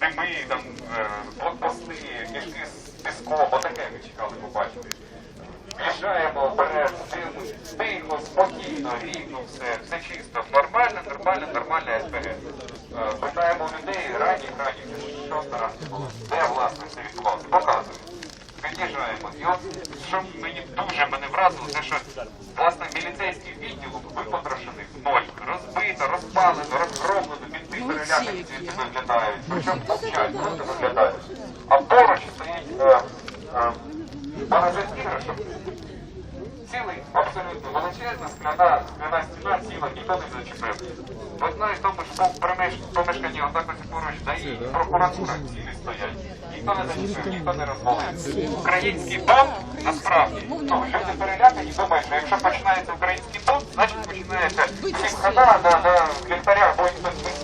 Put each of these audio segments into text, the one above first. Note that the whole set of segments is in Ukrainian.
дими, там, е, блокпости, мішки з піском, отаке ми чекали побачити. В'їжджаємо, дивимося, тихо, спокійно, рівно все, все чисто, нормально, нормально, нормальне СПГ. Е, Питаємо людей ранні, ранні, що старанці було, де власне все відбувалося, показуємо. Під'їжджаємо. І от що мені дуже мене вразило, те, що власне міліцейський розгромлено, під тих перелякані звідти виглядають, причому мовчать, просто виглядають. А поруч стоїть е, е, магазин іграшок, цілий, абсолютно величезна скляна, скляна стіна ціла, ніхто не зачепив. В одній і тому ж помеш- помешканні отак ось поруч, да і прокуратура цілі стоять. Ніхто не зачепив, ніхто не розвалив. Український бомб, насправді, ну, люди перелякані, думають, що якщо починається український бомб, значить починається хіп-хана на, на ліхтарях, будуть хтось висіти,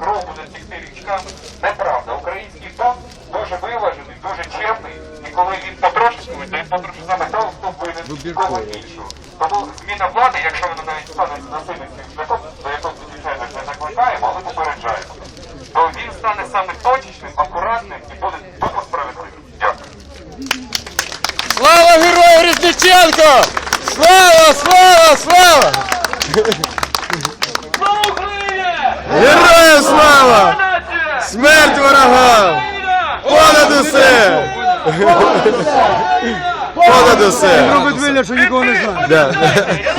кров буде тікти річками. Неправда, український бомб дуже виважений, дуже чемний, і коли він потрошечку, то він потрошку саме того, хто винен кого іншого. Тому зміна влади, якщо вона навіть стане насильницьким шляхом, до якого звичайно не закликаємо, але попереджаємо, то він стане саме точечним, акуратним і буде дуже справедливим. Дякую. Слава герою Різниченко! Слава, слава, слава! Слава Україні! Героям слава! Нація! Смерть ворогам! Понад усе! Понад усе! Робить вигляд, що нікого не знає. Да.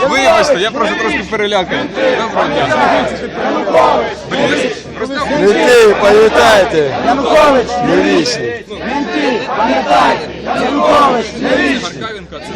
Вибачте, я просто трошки переляканий. Доброго дня. Дітей, пам'ятайте! Янукович, Не вічні! Менти, пам'ятайте, Янукович, не вічний. Харкавенка це